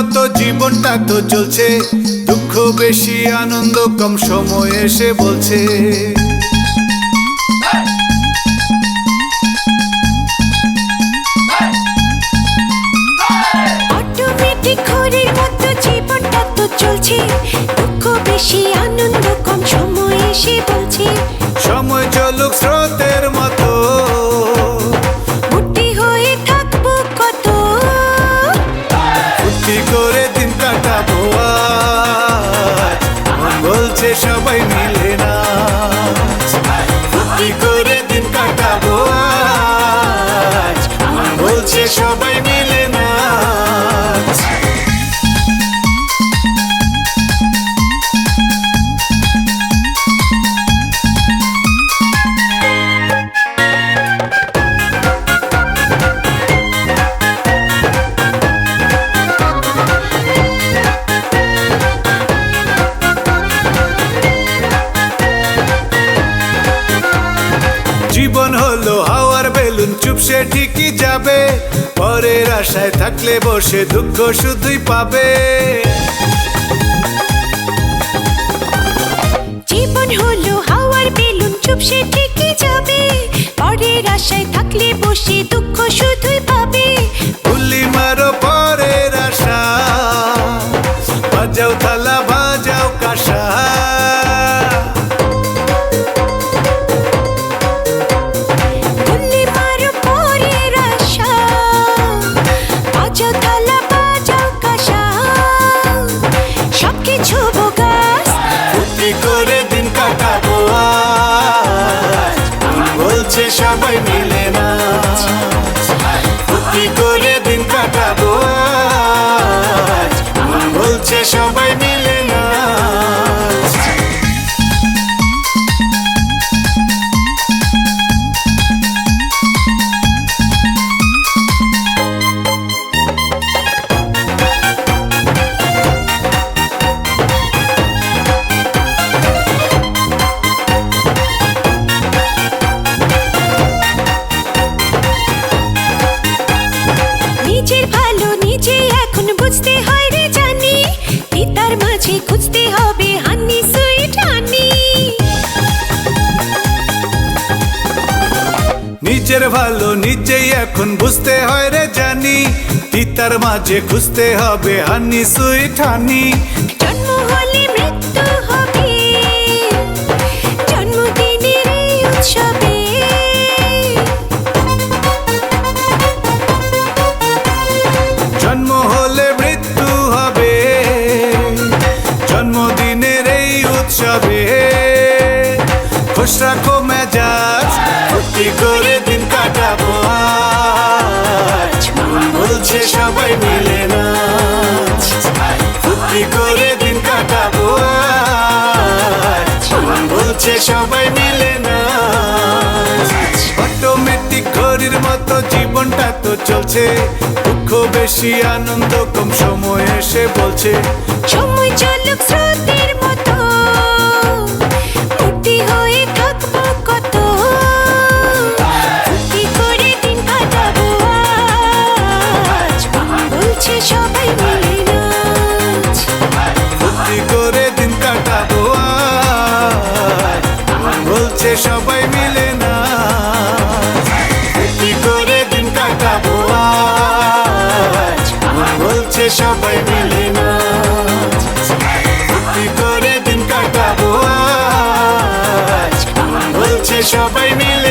মতো জীবনটা তো চলছে। দুঃখ বেশি আনন্দ কম সময় এসে বলছে। অটোমেটিক চলছে। মন বলছে বেলুন চুপসে ঠিকই যাবে। পরের আশায় থাকলে বসে দুঃখ শুধুই পাবে। জীবন হলো হাওয়ার বেলুন চুপসে ঠিকই যাবে। পরের আশায় থাকলে বসে দুঃখ শুধুই পাবে। গুলি মারো পরের আশা বাজাও থালা বাজাও কাশা করে দিন কাটাবো বলছে সবাই মিলে না। করে দিন কাটাবো বলছে সবাই পিতার খুঁজতে হবে হানি সুইট হানি নিজের ভালো নিজেই এখন বুঝতে হয় রে জানি তিতার মাঝে খুঁজতে হবে হানি সুইট হানি খুশ রাখো মেজাজ ফুর্তি করে দিন কাটাবো আজ। বলছে সবাই মিলে না ফুর্তি করে দিন কাটাবো আজ। বলছে সবাই মিলে না অটোমেটিক ঘড়ির মতো জীবনটা তো চলছে, দুঃখ বেশি, আনন্দ কম, সময় এসে বলছে, সময় বলছে সবাই মিলে না ফুর্তি করে দিন কাটাবো আজ। বলছে সবাই মিলে না ফুর্তি করে দিন কাটাবো আজ। বলছে সবাই মিলে